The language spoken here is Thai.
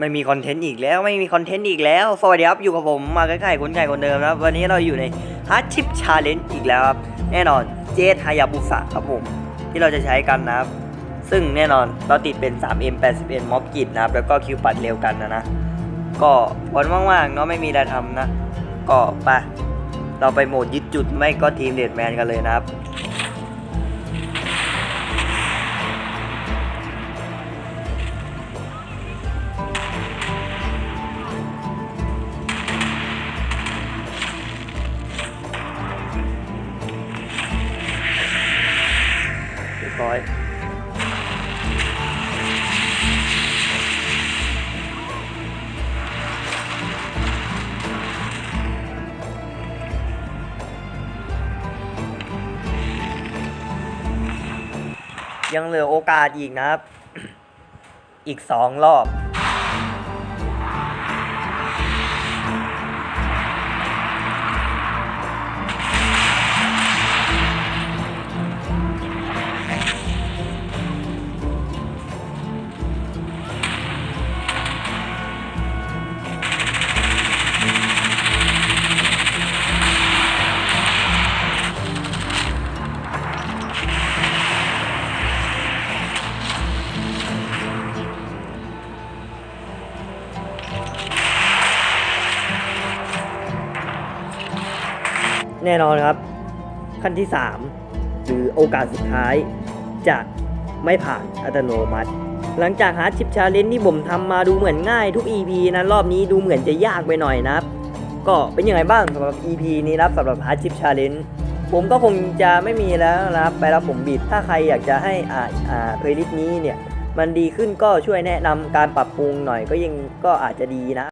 ไม่มีคอนเทนต์อีกแล้วไม่มีคอนเทนต์อีกแล้วสวัสดีครับอยู่กับผมมาใกล้ๆคนไก่คนเดิมครับวันนี้เราอยู่ในฮาร์ดชิปชาเลนจ์อีกแล้วครับแน่นอนเจทายาบุสะครับผม ที่เราจะใช้กันนะครับ ซึ่งแน่นอนเราติดเป็น 3M 81ม็อบกิดนะครับ แล้วก็คิวปัดเร็วกันนะนะ ก็วันว่างๆเนาะไม่มีอะไรทำนะ ก็ไปเราไปโหมดยึดจุดไม่ก็ทีมเดดแมนกันเลยนะครับ ร้อย ยังเหลือโอกาสอีกนะครับ อีกสองรอบ แน่นอนครับ ขั้นที่ 3 หรือโอกาสสุดท้าย จะไม่ผ่านอัตโนมัติ หลังจากฮาร์ดชิปชาเลนที่ผมทำมาดูเหมือนง่ายทุก EP นะรอบนี้ดูเหมือนจะยากไปหน่อยนะครับ ก็เป็นยังไงบ้างสำหรับ EP นี้นะสำหรับฮาร์ดชิปชาเลนผมก็คงจะไม่มีแล้วนะครับ ไปแล้วผมบีบถ้าใครอยากจะให้อ่าอ่าเพลย์ลิสต์นี้เนี่ย มันดีขึ้นก็ช่วยแนะนำการปรับปรุงหน่อยก็ยังก็อาจจะดีนะ